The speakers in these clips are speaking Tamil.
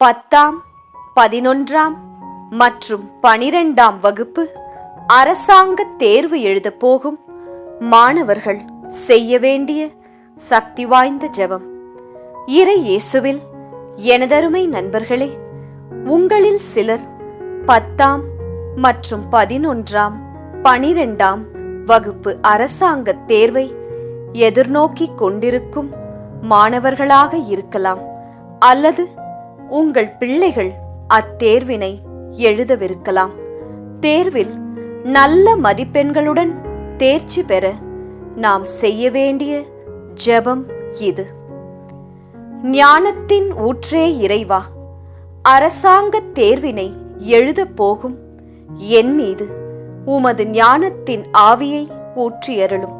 பத்தாம் பதினொன்றாம் மற்றும் பனிரெண்டாம் வகுப்பு அரசாங்க தேர்வு எழுதப் போகும் மாணவர்கள் செய்ய வேண்டிய சக்தி வாய்ந்த ஜெபம். இறை இயேசுவில் எனதருமை நண்பர்களே உங்களில் சிலர் பத்தாம் மற்றும் பதினொன்றாம் பனிரெண்டாம் வகுப்பு அரசாங்க தேர்வை எதிர்நோக்கிக் கொண்டிருக்கும் மாணவர்களாக இருக்கலாம் அல்லது உங்கள் பிள்ளைகள் அத்தேர்வினை எழுதவிருக்கலாம். தேர்வில் நல்ல மதிப்பெண்களுடன் தேர்ச்சி பெற நாம் செய்ய வேண்டிய ஜெபம் இது. ஞானத்தின் ஊற்றே இறைவா அரசாங்க தேர்வினை எழுதப் போகும் என் மீது உமது ஞானத்தின் ஆவியை ஊற்றியருளும்.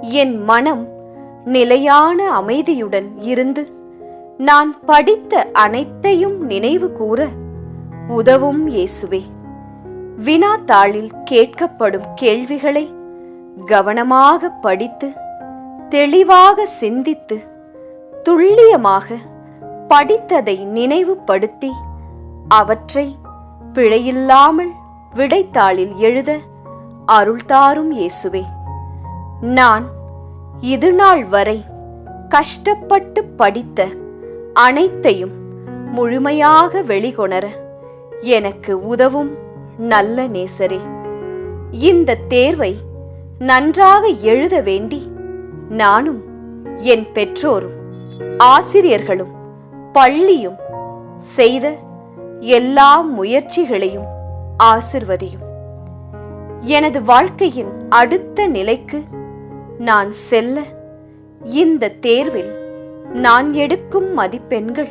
என் மனம் நிலையான அமைதியுடன் இருந்து நான் படித்த அனைத்தையும் நினைவு கூற உதவும் இயேசுவே. வினாத்தாளில் கேட்கப்படும் கேள்விகளை கவனமாக படித்து தெளிவாக சிந்தித்து துல்லியமாக படித்ததை நினைவுபடுத்தி அவற்றை பிழையில்லாமல் விடைத்தாளில் எழுத அருள்தாரும் இயேசுவே. நான் இதுநாள் வரை கஷ்டப்பட்டு படித்த அனைத்தையும் முழுமையாக வெளிகொணர எனக்கு உதவும் நல்ல நேசரே. இந்த தேர்வை நன்றாக எழுத வேண்டி நானும் என் பெற்றோரும் ஆசிரியர்களும் பள்ளியும் செய்த எல்லா முயற்சிகளையும் ஆசிர்வதியும். எனது வாழ்க்கையின் அடுத்த நிலைக்கு நான் செல்ல இந்த தேர்வில் நான் எடுக்கும் மதிப்பெண்கள்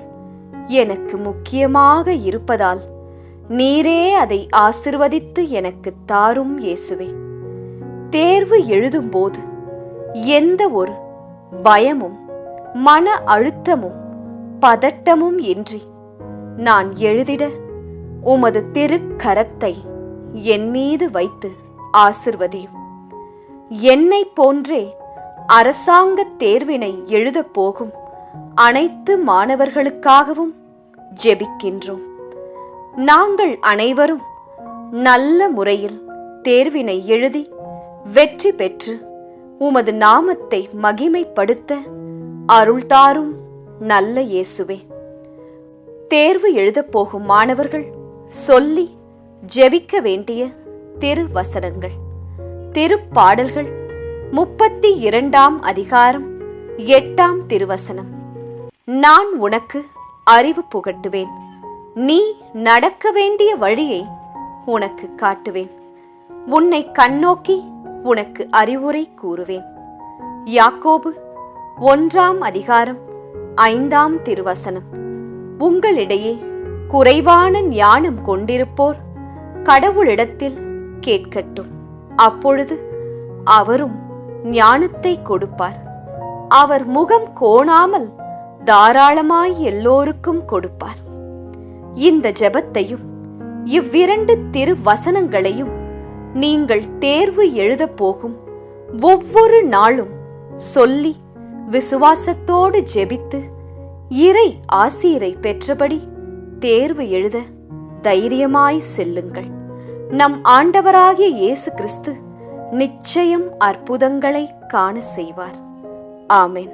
எனக்கு முக்கியமாக இருப்பதால் நீரே அதை ஆசிர்வதித்து எனக்கு தாரும் இயேசுவே. தேர்வு எழுதும்போது எந்த ஒரு பயமும் மன அழுத்தமும் பதட்டமும் இன்றி நான் எழுதிட உமது திருக்கரத்தை என் மீது வைத்து ஆசிர்வதியும். என்னை போன்றே அரசாங்க தேர்வினை எழுதப் போகும் அனைத்து மாணவர்களுக்காகவும் ஜெபிக்கின்றோம். நாங்கள் அனைவரும் நல்ல முறையில் தேர்வினை எழுதி வெற்றி பெற்று உமது நாமத்தை மகிமைப்படுத்த அருள்தாரும் நல்ல இயேசுவே. தேர்வு எழுதப் போகும் மாணவர்கள் சொல்லி ஜெபிக்க வேண்டிய திருவசனங்கள். திருப்பாடல்கள் முப்பத்தி இரண்டாம் அதிகாரம் எட்டாம் திருவசனம். நான் உனக்கு அறிவு புகட்டுவேன். நீ நடக்க வேண்டிய வழியை உனக்கு காட்டுவேன். உன்னை கண்ணோக்கி உனக்கு அறிவுரை கூறுவேன். யாக்கோபு ஒன்றாம் அதிகாரம் ஐந்தாம் திருவசனம். உங்களிடையே குறைவான ஞானம் கொண்டிருப்போர் கடவுளிடத்தில் கேட்கட்டும். அப்பொழுது அவரும் ஞானத்தை கொடுப்பார். அவர் முகம் கோணாமல் தாராளமாய் எல்லோருக்கும் கொடுப்பார். இந்த ஜெபத்தையும் இவ்விரண்டு திருவசனங்களையும் நீங்கள் தேர்வு எழுதப் போகும் ஒவ்வொரு நாளும் சொல்லி விசுவாசத்தோடு ஜெபித்து இறை ஆசீரை பெற்றபடி தேர்வு எழுத தைரியமாய் செல்லுங்கள். நம் ஆண்டவராகிய இயேசு கிறிஸ்து நிச்சயம் அற்புதங்களை காண செய்வார். ஆமேன்.